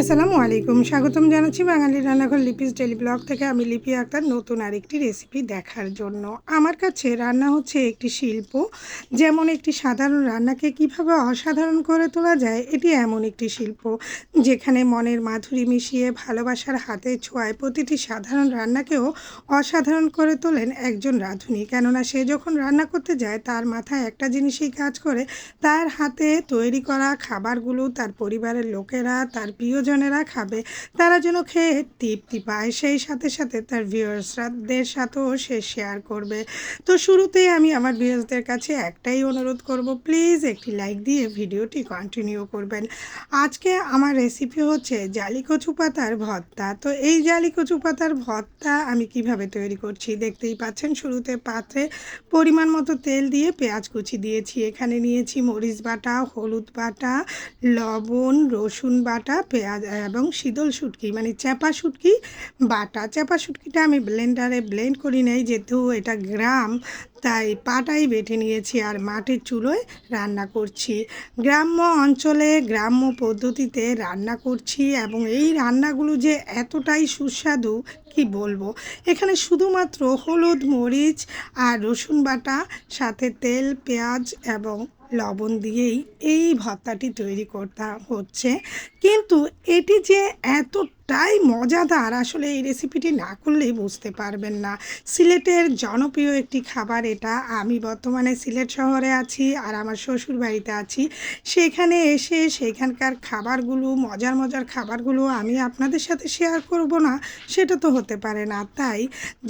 আসসালামু আলাইকুম। স্বাগতম জানাচ্ছি বাঙালি রান্নাঘর লিপিস ডেলি ব্লগ থেকে। আমি লিপি আক্তার, নতুন আরেকটি রেসিপি দেখার জন্য। আমার কাছে রান্না হচ্ছে একটি শিল্প, যেমন একটি সাধারণ রান্নাকে কীভাবে অসাধারণ করে তোলা যায়, এটি এমন একটি শিল্প, যেখানে মনের মাধুরী মিশিয়ে ভালোবাসার হাতে ছোঁয়ায় প্রতিটি সাধারণ রান্নাকেও অসাধারণ করে তোলেন একজন রাঁধুনি। কেননা সে যখন রান্না করতে যায়, তার মাথায় একটা জিনিসই কাজ করে, তার হাতে তৈরি করা খাবারগুলো তার পরিবারের লোকেরা, তার প্রিয়জনেরা খাবে। তারা যেন খেয়ে তৃপ্তি পায়। সেই সাথে সাথে তার ভিউয়ার্সরাদের সাথেও সে শেয়ার করবে। তো শুরুতেই আমি আমার ভিউয়ার্সদের কাছে একটাই অনুরোধ করব, প্লিজ একটি লাইক দিয়ে ভিডিওটি কন্টিনিউ করবেন। আজকে আমার রেসিপি হচ্ছে জালি কচু পাতার ভর্তা। তো এই জালি কচু পাতার ভর্তা আমি কীভাবে তৈরি করছি দেখতেই পাচ্ছেন। শুরুতে পাত্রে পরিমাণ মতো তেল দিয়ে পেঁয়াজ কুচি দিয়েছি। এখানে নিয়েছি মরিচ বাটা, হলুদ বাটা, লবণ রসুন বাটা, পেঁয়াজ এবং শীতল শুটকি মানে চ্যাপা শুটকি বাটা। চ্যাপা শুটকিটা আমি ব্লেন্ডারে ব্লেন্ড করি নেই, যেহেতু এটা গ্রাম, তাই পাটাই বেটে নিয়েছি আর মাটির চুলোয় রান্না করছি। গ্রাম্য অঞ্চলে, গ্রাম্য পদ্ধতিতে রান্না করছি এবং এই রান্নাগুলো যে এতটাই সুস্বাদু, কি বলব? এখানে শুধুমাত্র হলুদ মরিচ আর রসুন বাটা, সাথে তেল, পেঁয়াজ এবং লবণ দিয়েই এই ভর্তাটি তৈরি করতে হচ্ছে। কিন্তু এটি যে এতটাই মজাদার আসলে এই রেসিপিটি না করলেই বুঝতে পারবেন না। সিলেটের জনপ্রিয় একটি খাবার এটা। আমি বর্তমানে সিলেট শহরে আছি আর আমার শ্বশুর বাড়িতে আছি। সেখানে এসে সেখানকার খাবারগুলো, মজার মজার খাবারগুলো আমি আপনাদের সাথে শেয়ার করব না, সেটা তো হতে পারে না। তাই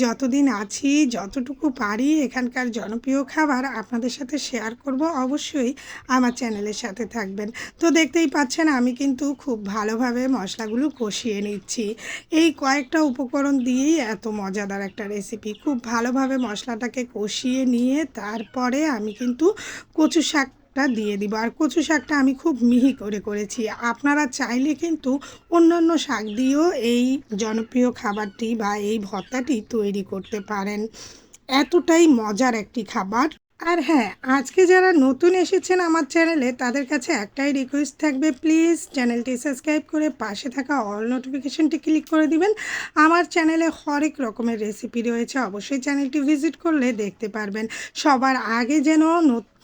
যতদিন আছি, যতটুকু পারি এখানকার জনপ্রিয় খাবার আপনাদের সাথে শেয়ার করব, অবশ্যই আমার চ্যানেলের সাথে থাকবেন। তো দেখতেই পাচ্ছেন আমি কিন্তু খুব ভালোভাবে মশলাগুলো কষিয়ে নিচ্ছি। এই কয়েকটা উপকরণ দিয়েই এত মজাদার একটা রেসিপি খুব ভালোভাবে মশলাটাকে কষিয়ে নিয়ে তারপরে আমি কিন্তু কচু শাক টা দিয়ে দিব। আর কচু শাকটা আমি খুব মিহি করে করেছি। আপনারা চাইলে কিন্তু অন্যান্য শাক দিয়েও এই জনপ্রিয় খাবারটি বা এই ভর্তাটি তৈরি করতে পারেন। এতটাই মজার একটি খাবার। আর হ্যাঁ আজকে যারা নতুন এসেছেন আমার চ্যানেলে, তাদের কাছে একটাই রিকোয়েস্ট থাকবে প্লিজ চ্যানেলটি সাবস্ক্রাইব করে পাশে থাকা অল নোটিফিকেশনটি ক্লিক করে দিবেন। আমার চ্যানেলে হরেক রকমের রেসিপি রয়েছে, অবশ্যই চ্যানেলটি ভিজিট করলে দেখতে পারবেন। সবার আগে যেন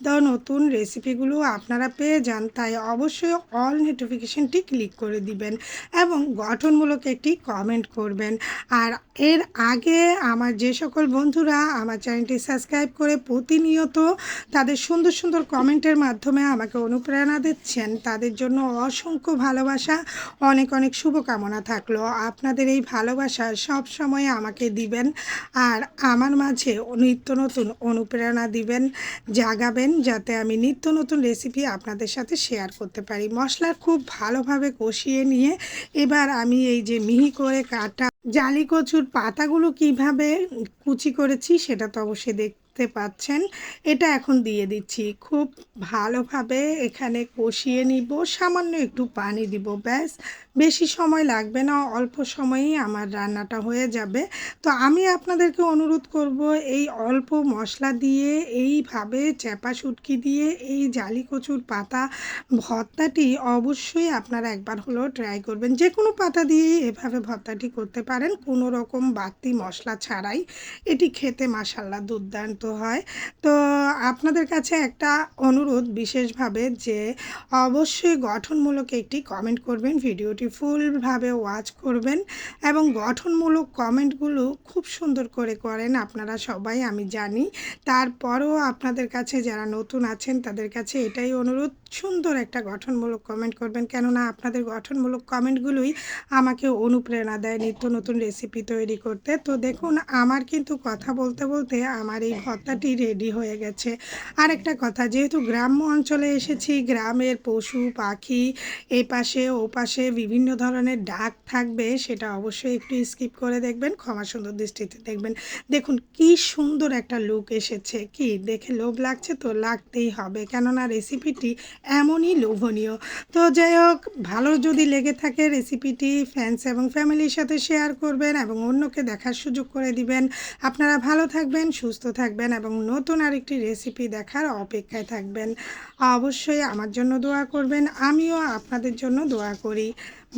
নতুন নতুন রেসিপিগুলো আপনারা পেয়ে যান, তাই অবশ্যই অল নোটিফিকেশনটি ক্লিক করে দিবেন এবং গঠনমূলক একটি কমেন্ট করবেন। আর এর আগে আমার যে সকল বন্ধুরা আমার চ্যানেলটি সাবস্ক্রাইব করে প্রতিনিয়ত তাদের সুন্দর সুন্দর কমেন্টের মাধ্যমে আমাকে অনুপ্রেরণা দিচ্ছেন, তাদের জন্য অসংখ্য ভালোবাসা, অনেক অনেক শুভকামনা থাকল। আপনাদের এই ভালোবাসা সব সময় আমাকে দিবেন, আর আমার মাঝে নিত্য নতুন অনুপ্রেরণা দিবেন, জাগাবেন যাতে আমি নিত্য নতুন রেসিপি আপনাদের সাথে শেয়ার করতে পারি। মশলা খুব ভালোভাবে কষিয়ে নিয়ে এবার আমি এই যে মিহি করে কাটা জালি কচুর পাতাগুলো কীভাবে কুচি করেছি সেটা তো অবশ্যই দেখ দেখতে পাচ্ছেন। এটা এখন দিয়ে দিচ্ছি। খুব ভালোভাবে এখানে কষিয়ে নিব। সামান্য একটু পানি দিব, ব্যাস। বেশি সময় লাগবে না, অল্প সময়েই আমার রান্নাটা হয়ে যাবে। তো আমি আপনাদেরকে অনুরোধ করব, এই অল্প মশলা দিয়ে, এইভাবে চ্যাপা শুটকি দিয়ে, এই জালি কচুর পাতা, ভর্তাটি অবশ্যই আপনারা একবার হলেও ট্রাই করবেন। যে কোনো পাতা দিয়েই এভাবে ভর্তাটি করতে পারেন। কোনো রকম বাড়তি মশলা ছাড়াই। এটি খেতে মাসাল্লা দুর্দান্ত। হয়। তো আপনাদের কাছে একটা অনুরোধ বিশেষভাবে যে অবশ্যই গঠনমূলক একটি কমেন্ট করবেন, ভিডিওটি ফুলভাবে ওয়াচ করবেন এবং গঠনমূলক কমেন্টগুলো খুব সুন্দর করে করেন আপনারা সবাই, আমি জানি। তারপরও আপনাদের কাছে যারা নতুন আছেন, তাদের কাছে এটাই অনুরোধ, সুন্দর একটা গঠনমূলক কমেন্ট করবেন। কেননা আপনাদের গঠনমূলক কমেন্টগুলোই আমাকে অনুপ্রেরণা দেয় নিত্য নতুন রেসিপি তৈরি করতে। তো দেখুন, আমার কিন্তু কথা বলতে বলতে আমার এই ভর্তাটি রেডি হয়ে গেছে। আর একটা কথা, যেহেতু গ্রাম্য অঞ্চলে এসেছি, গ্রামের পশু, পাখি, এ পাশে, ও পাশে বিভিন্ন ধরনের ডাক থাকবে, সেটা অবশ্যই একটু স্কিপ করে দেখবেন, ক্ষমা সুন্দর দৃষ্টিতে দেখবেন। দেখুন, কি সুন্দর একটা লুক এসেছে। কি, দেখে লোভ লাগছে তো লাগতেই হবে, কেননা রেসিপিটি এমনই লোভনীয়। তো যাই হোক, ভালো যদি লেগে থাকে রেসিপিটি ফ্যান্স এবং ফ্যামিলির সাথে শেয়ার করবেন এবং অন্যকে দেখার সুযোগ করে দিবেন। আপনারা ভালো থাকবেন, সুস্থ থাকবেন। থাকবেন এবং নতুন আরেকটি রেসিপি দেখার অপেক্ষায় থাকবেন। অবশ্যই আমার জন্য দোয়া করবেন, আমিও আপনাদের জন্য দোয়া করি।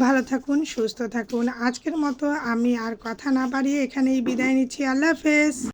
ভালো থাকুন, সুস্থ থাকুন। আজকের মতো আমি আর কথা না বাড়িয়ে এখানেই বিদায় নিচ্ছি। আল্লাহ হাফেজ।